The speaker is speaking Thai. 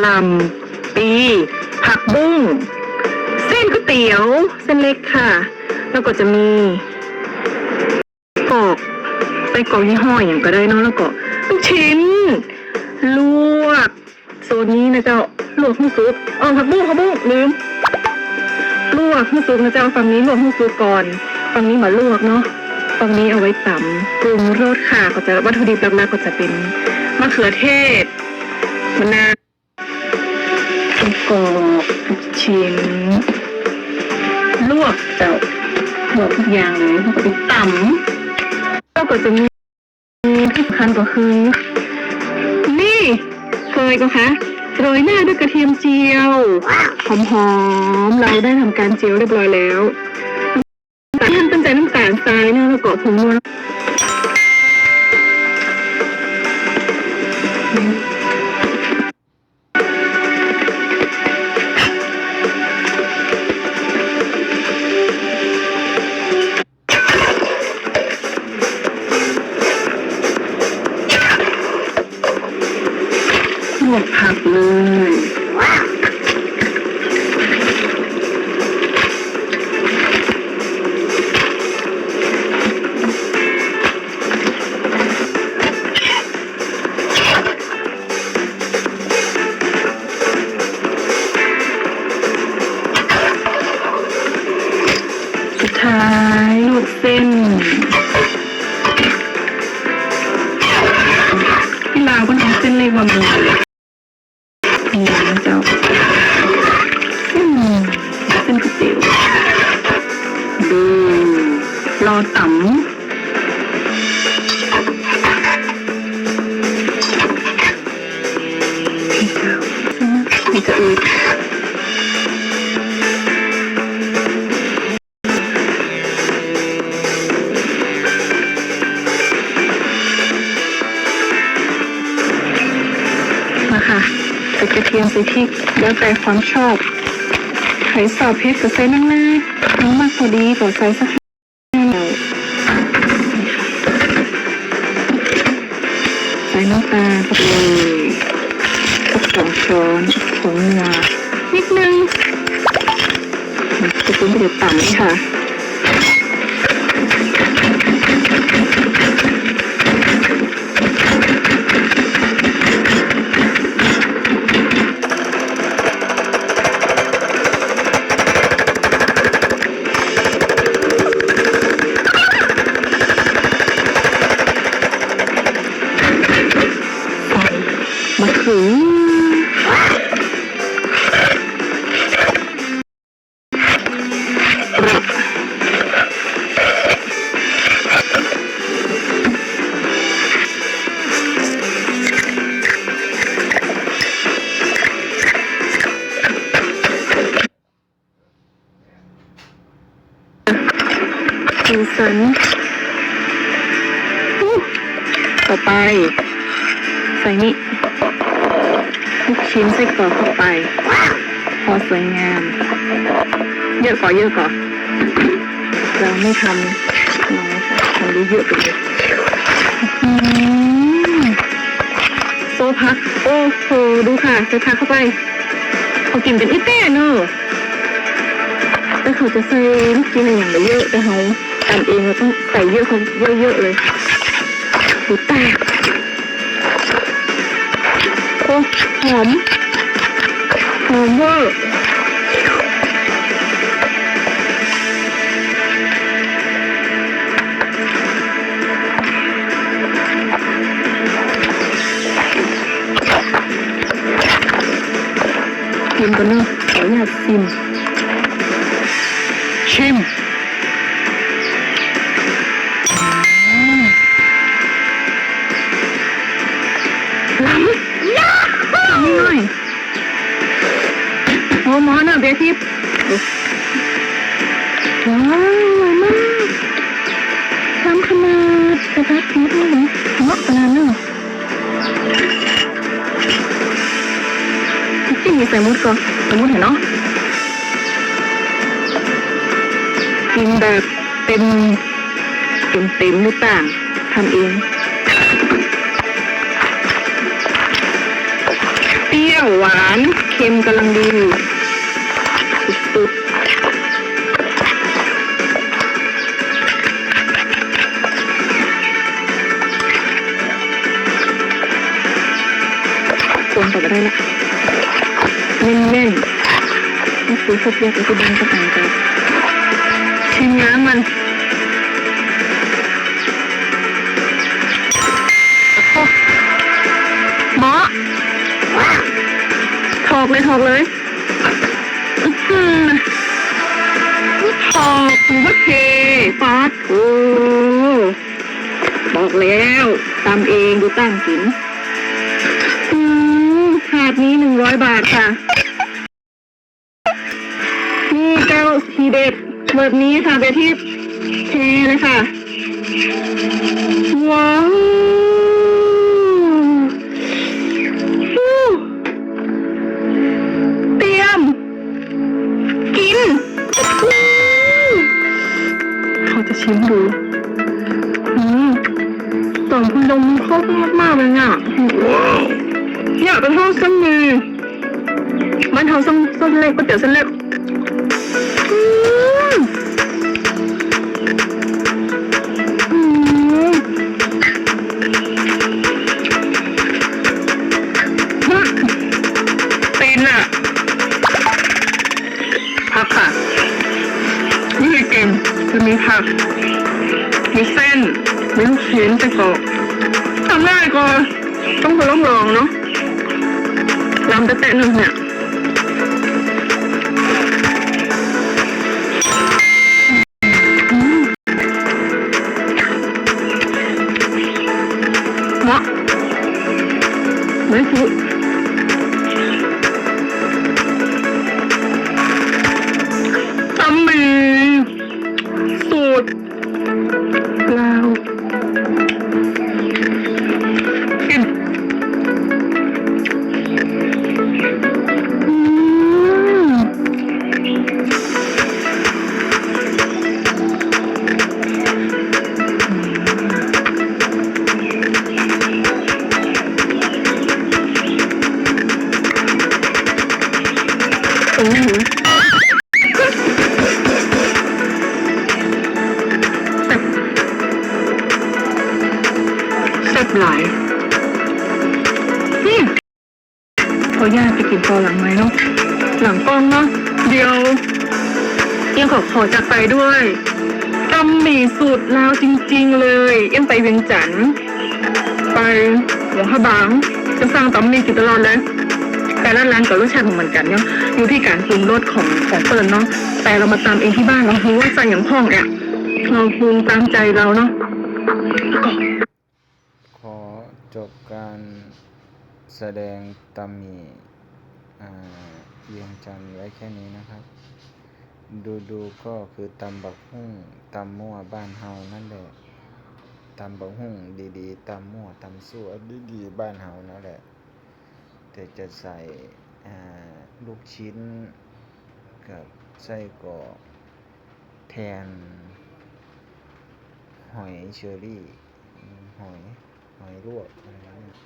หล่ำปี ผักบุ้ง เส้นก๋วยเตี๋ยว เส้นเล็กค่ะ แล้วก็จะมีกรอกไส้กรอกยี่ห้ออย่างก็ได้เนอะแล้วก็ลูกชิ้น ลวกโซนนี้นะเจ้าลวกให้สุกอ๋อผักบุ้งผักบุ้งลืมลวกให้สุกนะเจ้าฝั่งนี้ลวกให้สุกก่อนฝั่งนี้มาลวกเนาะฝั่งนี้เอาไว้ตำปรุงรสค่ะก็จะวัตถุดิบหลักๆก็จะเป็นมะเขือเทศมะนาว มะกอกลูกชิ้น ลวกเจ้าลวกทุกอย่างเลยแล้วก็ไปตำแล้วก็จะมีที่สำคัญก็คือ นี่เคยก็คะโรยหน้าด้วยกระเทียมเจียวหอมๆเราได้ทำการเจียวเรียบร้อยแล้วแต่ท่านตั้งใจน้ำตาลทรายนะแล้วก็ผงนัวล ท้ายลวกเส้นที่ลาวก็ทำเส้นเล็กกว่าหมูนี่นะเจ้าอืมเส้นก๋วยเตี๋ยวดูรอต๋ำนี่เจ้านี่จะอืด ใส่กระเทียมใส่พริกแล้วแต่ความชอบไข่สอบเพชรก็ใส่นั่งหน้าน้องมากพอดีก็ใส่สักนิดเดียใส่น้ำตาลเข้าไปเลยสักสองช้อนผงนัวนิดนึงจะเป็นเดี๋ยวต่ำค่ะ มะเขือสีสันอู้ต่อไปใส่นี่ ลูกชิ้นไส้กรอกเข้าไป พอสวยงาม เยอะก่อเยอะก่อเราไม่ทำน้อยทำเยอะๆไปเลยโซพัก โอ้โห ดูค่ะใส่ผักเข้าไปเขากินเป็นอีเต้เนอะแต่เขาจะใส่ลูกชิ้นอะไรอย่างเยอะแต่เขาทำเองเราต้องใส่เยอะเขาเยอะๆเลยดูแตก โอ้หอมหอมมากกินกันเนอะขออนุญาตชิม อ้หมอน่ะเบียร์ทิพว้าวอร่อยมากทำขนาดกระทะทิพย์เลยเหมาะขนาดนั้นเหรอจิ้มมีใส่มุดก่อนส่มุดเห็นเนาะกินแบบเต็มเต็มเต็มหรือต่างทำเองเปรี้ยวหวานเค็มกำลังดี สุดๆคนต่อไปได้ละแน่นๆนี่คือพวกเรียกว่าคือดังกระต่างกันชิมน้ำมันหมอถอกเลยถอกเลย อื้อหือกถือว่าเทฟาดโอ้บอกแล้วตามเองดูตั้งกินอืมถาดนี้หนึ่งร้อยบาทค่ะ นี่เจ้าทีเด็ดแบบนี้ค่ะไปที่เทเลยค่ะ ว้าว เฮาเส้นเส้นเล็กก๋วยเตี๋ยวเส้นเล็กอืมอืมตีนอะผักค่ะวิธีกินจะมีผัก มีเส้น มีลูกชิ้นแต่ก็ทำง่ายก็ต้องไปลองลองเนาะลำแต่แต่หนึ่งเนี่ย ขออนุญาติไปกินตอนหลังไหมเนาะหลังกล้องเนาะเดี๋ยวยังขอขอจากไปด้วยตำหมี่สูตรลาวจริง ๆ เลยยังไปเวียงจันทน์ไปหลวงพระบางจะสั่งตำหมี่กินตลอดเลยแต่ละร้านกับรสชาติของมันกันเนาะอยู่ที่การปรุงรสของของเปิ่นเนาะแต่เรามาตำเองที่บ้านเรารู้ว่าใส่อย่างพ่องเนี่ยเราปรุงตามใจเราเนาะขอจบการ แสดงตำหมีอ่าเวียงจันไว้แค่นี้นะครับ ดูดูก็คือตำบักหุ่งตำมั่วบ้านเฮานั่นแหละตำบักหุ่งดีๆตำมั่วตำซั่วดีๆบ้านเฮานั่นแหละ แต่จะใส่ลูกชิ้นกับไส้กรอกแทน หอยเชอรี่ หอย หอยลวกอะไรเนี่ย